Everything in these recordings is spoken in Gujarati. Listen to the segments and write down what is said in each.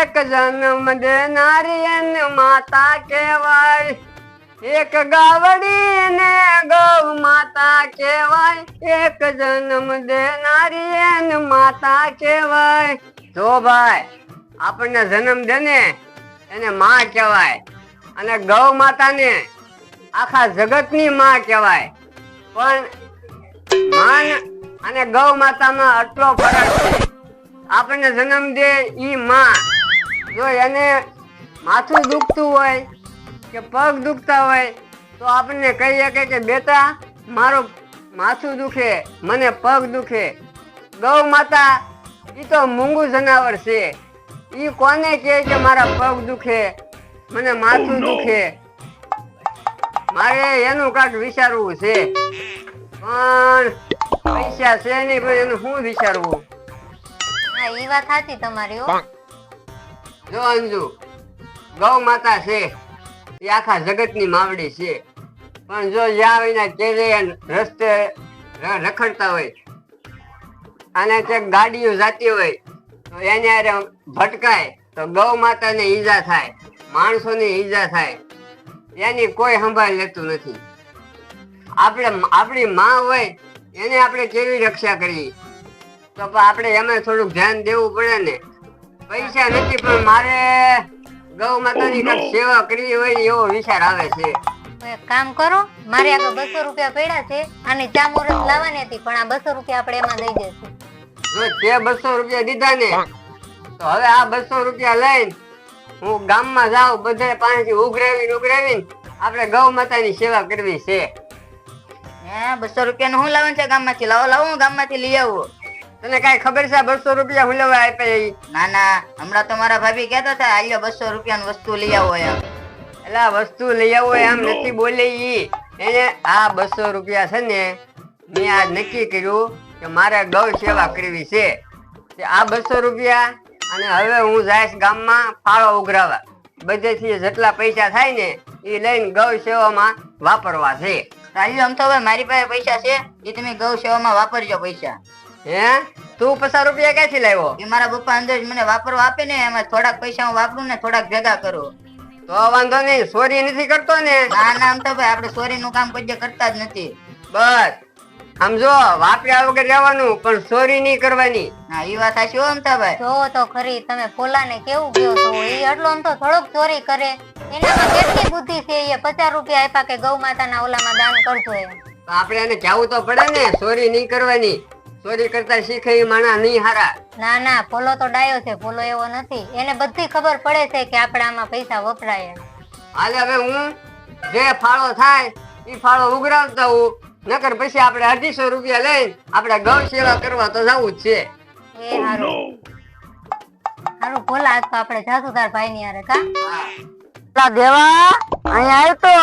એક જન્મ દેનારી એને માતા કહેવાય. એક ગાવડી ને ગૌ માતા કહેવાય. એક જન્મ દેનારી એને માતા કહેવાય. જો ભાઈ, આપણને જન્મ દે ને એને માં કહેવાય. અને ગૌ માતાને આખા જગતની માં કહેવાય. પણ માન અને ગૌ માતામાં આટલો ફરક છે. આપણને જન્મ દે ઈ માં. જો એને માથું દુખતું હોય કે પગ દુખતા હોય તો આપણને કહી શકે કે બેટા મારું માથું દુખે મને પગ દુખે. ગૌ માતા એ તો મૂંગું જનાવર છે. એ કોને કહે કે મારા પગ દુખે મને માથું દુખે. મારે એનું કાંક વિચારવું છે. પણ પૈસા છે નહીં પણ એનું શું વિચારવું? હા એ વાત સાચી તમારી હો. જો અંજુ, ગૌ માતા છે, એ આખા જગતની માવડી છે. પણ જો જ્યાં વિના કેરે રસ્તે રખડતા હોય, અને ક્યાંક ગાડીઓ જાતી હોય, તો એને અરે ભટકાય, તો ગૌ માતાને ઈજા થાય, માણસોને ઈજા થાય. એની કોઈ સંભાળ લેતું નથી. આપણે, આપણી માં હોય, એને આપણે કેવી રક્ષા કરવી? તો પણ આપણે એમાં થોડુંક ધ્યાન દેવું પડે ને. પૈસા નથી પણ મારે ગૌ માતાની કંઈક સેવા કરવી હોય એવો વિચાર આવે છે. એક કામ કરો મારે આગળ બસો રૂપિયા પડ્યા છે અને ચા મુરત લાવવાની હતી પણ આ બસો રૂપિયા આપણે એમાં દઈ દેશું. જો તે બસો રૂપિયા દીધા ને તો હવે આ બસો રૂપિયા લઈને હું ગામમાં જાઉં બધે પાણીથી ઉઘરાવીને ઉઘરાવીને આપણે ગૌ માતાની સેવા કરવી છે. હે બસો રૂપિયા નું હું લાવવાનું છે ગામમાંથી? લાવો લાવો હું ગામમાંથી લઈ આવું. તને કઈ ખબર છે બસો રૂપિયા હું લેવા આપ્યા ઈ? ના ના. હમણાં તો મારા ભાભી કહેતા હતા આલ્યો બસો રૂપિયાની વસ્તુ લઈ આવો એમ. એટલે વસ્તુ લઈ આવો એમ નથી બોલે ઈ. એને આ બસો રૂપિયા છે ને મેં આજ નક્કી કર્યું કે મારે ગૌ સેવા કરવી છે. આ બસો રૂપિયા અને હવે હું જઈશ ગામમાં ફાળો ઉઘરાવા. બધેથી જેટલા પૈસા થાય ને એ લઈને ગૌ સેવામાં વાપરવા છે. આલ્યો આમ તો હવે મારી પાસે પૈસા છે. એ તમે ગૌ સેવામાં વાપરજો પૈસા. હે? તું પચાસ રૂપિયા ક્યાંથી લાવ્યો? એ મારા પપ્પા અંદર મને વાપરવા આપે ને એમાં થોડાક પૈસા હું વાપરું ને થોડાક ભેગા કરું. તો વાંધો નહીં ચોરી નથી કરતો ને? ના ના આમ તો ભાઈ આપણે ચોરી નું કામ કોઈ કરતા જ નથી. બસ. સમજો વાપર્યા વગર રહેવાનું પણ ચોરી નહીં કરવાની. હા એ વાત સાચી હોય અમતા ભાઈ જોવો તો ખરી તમે પોલાને કેવું કહો છો? એ એટલો આમ તો થોડોક ચોરી કરે. એનામાં કેટલી બુદ્ધિ છે એ? પચાસ રૂપિયા આપ્યા કે ગૌ માતાના ઓલામાં દાન કરજો એમ. આપણે એને કહેવું તો પડે ને ચોરી નહીં કરવાની. ચોરી કરતા શીખે એ માણા નહીં હારા. ના ના પોલો તો ડાયો છે પોલો એવો નથી. એને બધી ખબર પડે છે કે આપણે આમાં પૈસા વપરાય. હાલે હવે હું જે ફાળો થાય એ ફાળો ઉઘરાવતા હું નકર પછી આપણે અઢીસો રૂપિયા લઈ આપણે ગૌ સેવા કરવા તો જવું જ છે. એ હારું. હારું ભોલા આજ તો આપણે જાસુ તાર ભાઈ ની હારે કા? દેવા અહીંયા આવ્યો તો.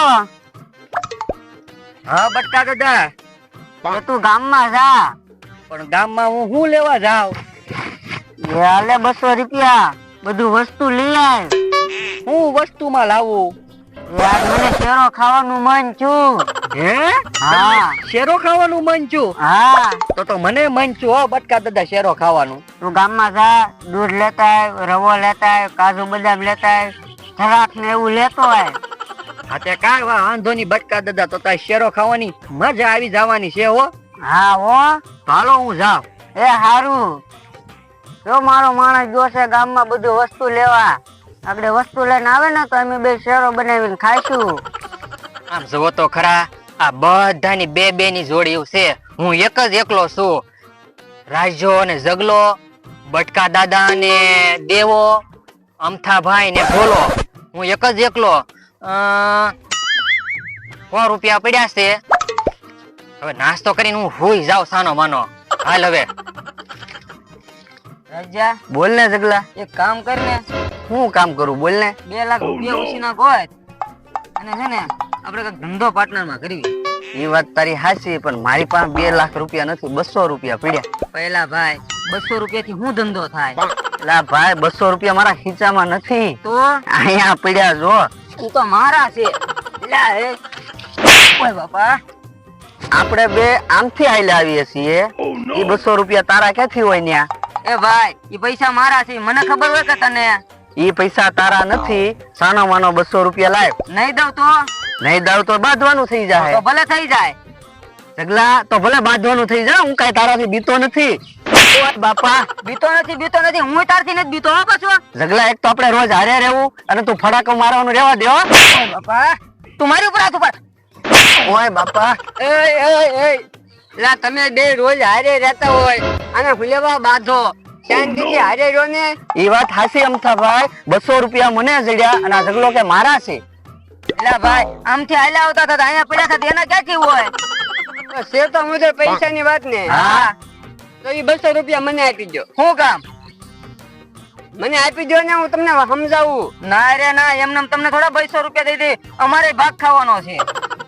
હા બટકા દાદા તું ગામમાં જા. પણ ગામમાં હું શું લેવા જાઉં? હાલે બસો રૂપિયા. બધું વસ્તુ લઈ આવ હું વસ્તુમાં લાવું? યાર મને શેરો ખાવાનું મન છું હે? હા. શેરો ખાવાનું મન છું હા. તો તો મને મન છું હો બટકા દાદા શેરો ખાવાનું. તું ગામમાં જા દૂધ લેતા આવ રવો લેતા આવ કાજુ બદામ લેતા આવ ખરાક ને એવું લેતો આવ હા તે કાંઈ વાંધો નહીં બટકા દાદા તો તાર શેરો ખાવાની મજા આવી જવાની છે હો. હા હો. હાલો હું જાઉં. એ હારું. જો મારો માણસ જોશે ગામમાં બધું વસ્તુ લેવા. આપણે વસ્તુ લઈને આવે ને તો અમે બે શેરો બનાવીને ખાઈશું. આમ જુઓ તો ખરા આ બધાની બે બે ની જોડી છે. હું એક જ એકલો છું. રાજો અને જગલો બટકા દાદા ને દેવો અમથાભાઈ ને ભોલો. હું એક જ એકલો. સો રૂપિયા પડ્યા છે. હવે નાસ્તો કરીને હું હુઈ જાવ સાનો માનો. હાલ હવે. રાજા બોલ ને જગલા. એક કામ કર ને. હું કામ કરું? બોલ ને. બે લાખ રૂપિયા ઉછી ના હોય. અને છે ને આપણે કંઈક ધંધો પાર્ટનરમાં કરવી. એ વાત તારી હાચી પણ મારી પાસે બે લાખ રૂપિયા નથી બસો રૂપિયા પડ્યા. પહેલા ભાઈ બસો રૂપિયા થી શું ધંધો થાય? લા ભાઈ બસો રૂપિયા મારા ખીચામાં નથી. તો? અહીંયા પડ્યા જો. તું તો મારા છે. લા હે ઓય બાપા. આપણે બે આમથી આયલા આવીએ છીએ. એ બસો રૂપિયા તારા ક્યાંથી હોય ન્યા? એ ભાઈ એ પૈસા મારા છે મને ખબર હોય કે તને? એ પૈસા તારા નથી. સાનો માનો બસો રૂપિયા લાવ નહીં દઉં તો? નહીં દઉં તો બાંધવાનું થઈ જાય. ભલે થઈ જાય. જગલા તો ભલે બાંધવાનું થઈ જાય હું કઈ તારાથી બીતો નથી. બાપા બીતો નથી બીતો નથી હું તારથી નથી બીતો હો પાછો. જગલા એક તો આપણે રોજ હારે રહેવું અને તું ફડાકો મારવાનું રહેવા દેવા બાપા તું મારી ઉપર હાથ ઉપર ઓય બાપા. એય, એય, એય. લા તમે બે રોજ હારે રહેતા હોય અને હુલેવા બાંધો. શાંતિથી હારે રહો ને? એ વાત હાસી અમથા ભાઈ. બસો રૂપિયા મને જડ્યા અને આ કે મારા છે. એટલે ભાઈ આમથી હાલ્યા આવતા હતા અહીંયા પડ્યા હતા એના ક્યાંથી હોય? તો છે તો મુજબ પૈસાની વાત ને હા. તો એ બસો રૂપિયા મને આપી દો શું કામ? મને આપી દો ને હું તમને સમજાવું. ના રે ના એમને એમ તમને થોડા બસો રૂપિયા દઈ દે. અમારે ભાગ ખાવાનો છે.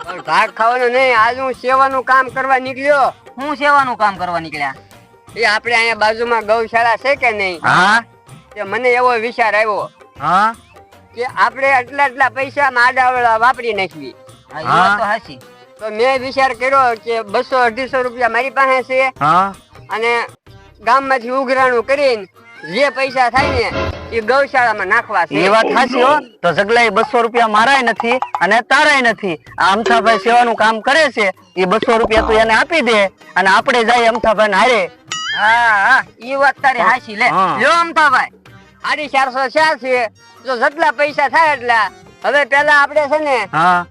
પણ ભાગ ખાવાનો નહીં આજ હું સેવાનું કામ કરવા નીકળ્યો. હું સેવાનું કામ કરવા નીકળ્યા? એ આપણે અહીંયા બાજુમાં ગૌશાળા છે કે નહીં? હા. કે મને એવો વિચાર આવ્યો હા. કે આપણે આટલા આટલા પૈસા આડાવડા વાપરી નાખવી હા, તો હાચી. તો મેં વિચાર કર્યો કે બસો અઢીસો રૂપિયા મારી પાસે છે હા. અને ગામમાંથી ઉઘરાણું કરીને જે પૈસા થાય ને એ ગૌશાળામાં નાખવા એ વાત સાચી હો. તો જગલા બસો રૂપિયા મારાય નથી અને તારાય નથી. આ અમથાભાઈ સેવાનું કામ કરે છે. એ બસો રૂપિયા તું એને આપી દે અને આપણે જાય અમથાભાઈ ને હારે. હા હા. ઈ વાત તારી હાચી લે. લ્યો અમથાભાઈ. સાડી ચારસો ચાર છે. જો જેટલા પૈસા થાય એટલા. હવે પેલા આપણે છે ને હા.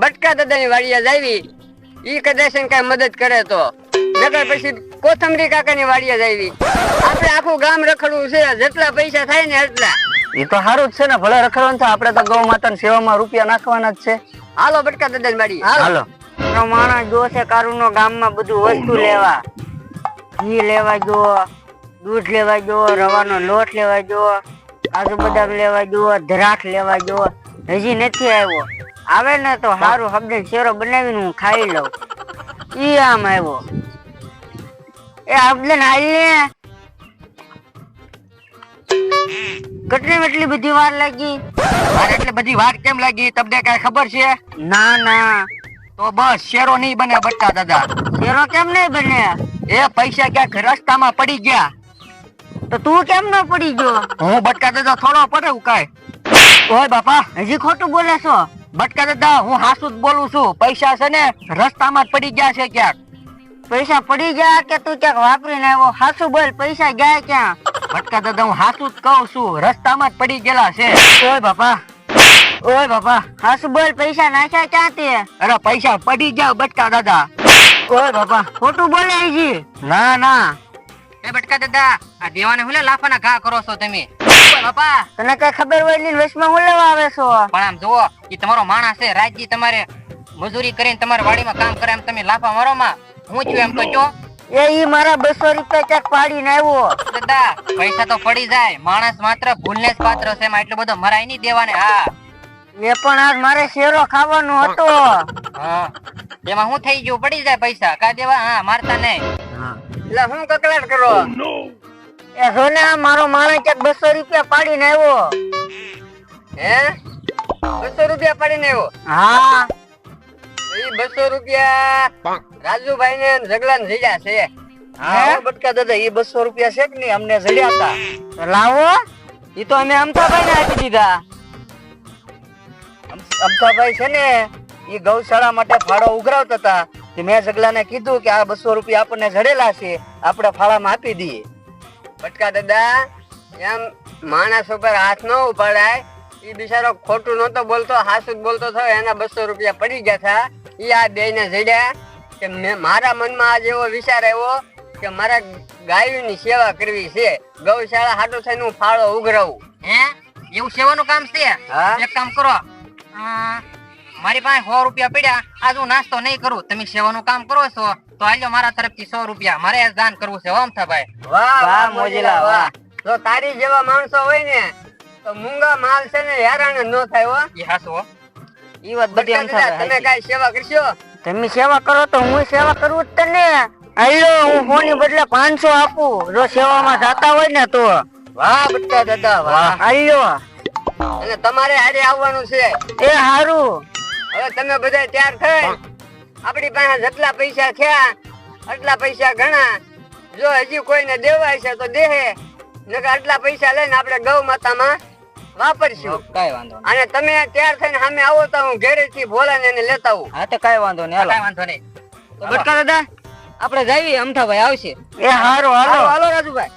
બટકા દાદાની વાડીએ જાવી ઈ કદાચ કઈ મદદ કરે તો. નકર પછી કોથમરી કાકાની વાડીએ જાવી આપણે આખું ગામ રખડવું છે જેટલા પૈસા થાય ને એટલા. એ તો સારું જ છે ને ભલે રખડવાનું થાય આપણે તો ગૌ માતાની સેવામાં રૂપિયા નાખવાના જ છે. હાલો બટકા દાદાની વાડીએ હાલો. માણસ જોશે કારું નો ગામમાં બધું વસ્તુ લેવા. ઘી લેવા જો દૂધ લેવા જો રવાનો લોટ લેવા જો આજુ બદામ લેવા જો દ્રાક્ષ લેવા જો. હજી નથી આવ્યો. આવે ને તો સારું હબડે શેરો બનાવીને હું ખાઈ લઉં. ઈ આમ આવ્યો. એ હબડે હાલ ને કેટલી કેટલી બધી વાર લાગી? મારે એટલે બધી વાત કેમ લાગી? તમને કઈ ખબર છે? ના ના. તો બસ શેરો નહીં બને બટ્ટા દાદા. શેરો કેમ નહીં બને એ પૈસા ક્યાંક રસ્તામાં પડી ગયા. તો તું કેમ ન પડી ગયો? હું બટકા દાદા થોડો પડે ઉકાય ઓય બાપા. હજી ખોટું બોલે છો? બટકા દાદા હું હાસુ જ બોલું છું. પૈસા છે ને રસ્તામાં જ પડી ગયા છે ક્યાંક. પૈસા પડી ગયા કે તું ક્યાંક વાપરીને આવ્યો? હાસુ બોલ, પૈસા ગયા ક્યાં? બટકા દાદા, હું હાસુ જ કહું છું. રસ્તામાં જ પડી ગયેલા છે. ઓય બાપા ઓય બાપા. હાસુ બોલ, પૈસા નાખ્યા ક્યાં તે અરે પૈસા પડી ગયા બટકા દાદા. ઓય બાપા. ખોટું બોલે આઈજી ના ના. એ બટકા દાદા, આ દેવાને હુલે લાફાના ઘા કરો છો તમે? બાપા. તને કઈ ખબર હોયની વચમાં હું લેવા આવે છો? પણ આમ જુઓ એ તમારો માણસ છે. રાજજી તમારે મજૂરી કરીને તમારી વાડીમાં કામ કરે એમ તમે લાફા મારો માં હું છું એમ તો કયો એ ઈ મારા બસો રૂપિયા ક્યાંક પાડીને આવ્યો. દાદા પૈસા તો પડી જાય. માણસ માત્ર ભૂલને જ પાત્ર છે એમાં. એટલો બધો મરાય નહીં દેવાને. હા. એ પણ આજ મારે શેરો ખાવાનો હતો. હા. એમાં હું થઈ ગયું? પડી જાય પૈસા. કા દેવા? હા મારતા નહીં. એટલે હું કકલાટ કરો? એ જો મારો માણસ ક્યાંક બસો રૂપિયા પાડીને આવ્યો. હે? બસો રૂપિયા પડીને આવ્યો? હા. એ બસો રૂપિયા. રાજુભાઈ ને જગલા ને જીડા છે. હા. બટકા દાદા એ બસો રૂપિયા છે કે નહીં? અમને જડ્યા હતા લાવો. એ તો અમે અમથાભાઈ ને આપી દીધા. અમ- અમથાભાઈ છે ને એ ગૌશાળા માટે ફાળો ઉઘરાવતા હતા મેં જગલાને કીધું કે આ બસો રૂપિયા આપણને જડેલા છે. આપણે ફાળામાં આપી દઈએ. બટકા દાદા એમ માણસ ઉપર હાથ ન ઉપાડાય. એ બિચારો ખોટું નહોતો બોલતો હાસુ બોલતો થયો એના બસો રૂપિયા પડી ગયા હતા એ આ બે જડ્યા કે મારા મનમાં આજ એવો વિચાર આવ્યો કે મારા ગાયોની સેવા કરવી છે. ગૌશાળા હાટો થઈને હું ફાળો ઉઘરાવું. હે? એવું સેવાનું કામ છે? એક કામ કરો. મારી પાસે સો રૂપિયા પડ્યા. આજ હું નાસ્તો નહીં કરું. તમે સેવાનું કામ કરો છો તો આલ્યો મારા તરફથી સો રૂપિયા. મારે દાન કરવું છે. ઓમ ભાઈ. વાહ વાહ, મોજીલા, વાહ. જો તારી જેવા માણસો હોય ને તો મૂંગા માલ છે ને હેરાન ન થાય હો. એ હાસુ હો. ઈ વાત બધી એમ થાય તમે કઈ સેવા કરશો? તમે સેવા કરો તો હું સેવા કરું જ તને. આયો હું ફોની બદલે પાંચસો આપું. જો સેવામાં જાતા હોય ને તો. વાહ બટકા દાદા વાહ. આયો અને તમારે હારે આવવાનું છે. એ હારું. હવે તમે બધા તૈયાર થઈ. આપણી પાસે જેટલા પૈસા થયા આટલા પૈસા ઘણા. જો હજી કોઈને દેવાય છે તો દેહે. નકર આટલા પૈસા લઈને આપણે ગૌ માતામાં વાપરશું. કઈ વાંધો નહીં. અને તમે તૈયાર થઈને સામે આવો તો હું ઘરેથી ભોલાને એને લેતા આવું. હા તો કઈ વાંધો નહીં કઈ વાંધો નહીં. બટકા દાદા આપણે જઈએ અમથાભાઈ આવશે. એ હારું હાલો હાલો રાજુભાઈ.